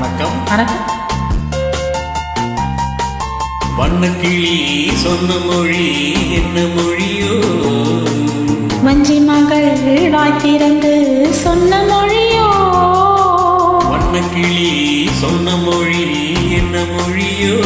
வணக்கம். வணக்கம். வண்ணக்கிளி சொன்ன மொழி என்ன மொழியோ? வஞ்சி மகள் வாய் திறந்து சொன்ன மொழியோ? வண்ணக்கிளி சொன்ன மொழி என்ன மொழியோ?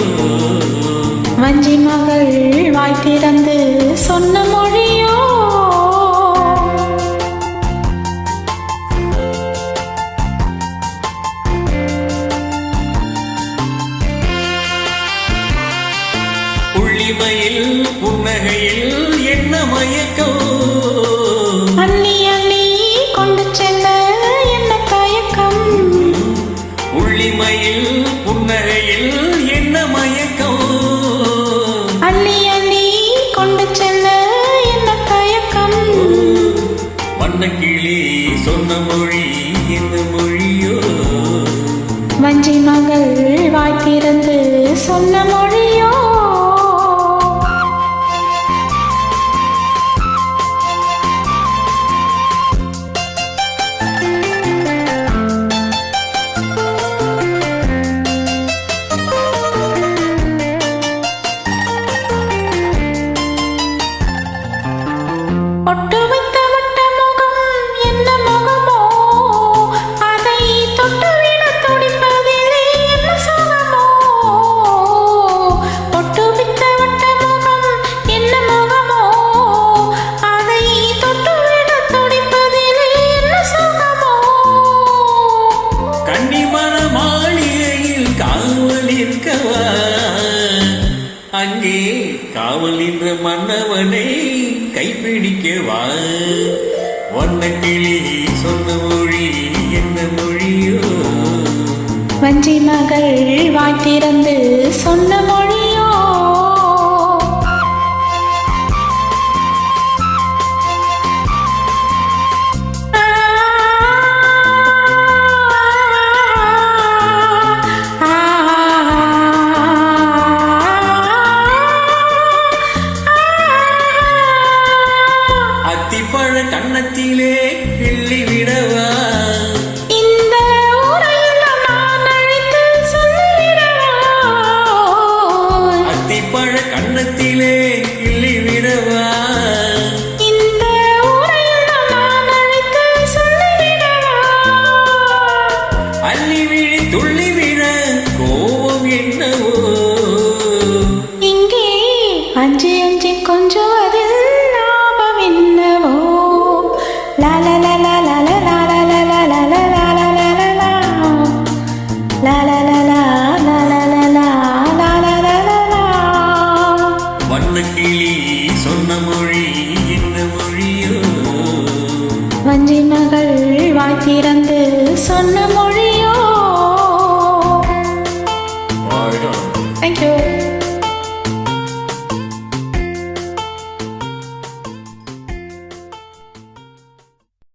புள்ளிமையில் புன்னகையில் என்ன மயக்கம்? அண்ணி அண்ணி கொண்டு செல்ல என்ன தயக்கம்? புள்ளிமையில் புன்னகையில் என்ன மயக்கம்? அண்ணி அண்ணி கொண்டு செல்ல என்ன தயக்கம்? வண்ணக்கிளி சொன்ன மொழி என்ன மொழியோ? வஞ்சி மகள் வாய் திறந்து சொன்ன மொழியோ அங்கே காவல் என்ற மன்னவனை கைப்பிடிக்க வா வண்ண கிளி சொன்ன மொழி என்ன மொழியோ? வஞ்சி மகள் வாய்த்திறந்து சொன்ன மொழி பழ கண்ணத்திலே கிள்ளி விடவா? பழ கண்ணத்திலே கிள்ளி விடவா? அள்ளி விழி துள்ளி விழ கோபம் என்னவோ? சொன்ன மொழி என்ன மொழியோ. வஞ்சி மகள் வாய் திறந்து சொன்ன மொழி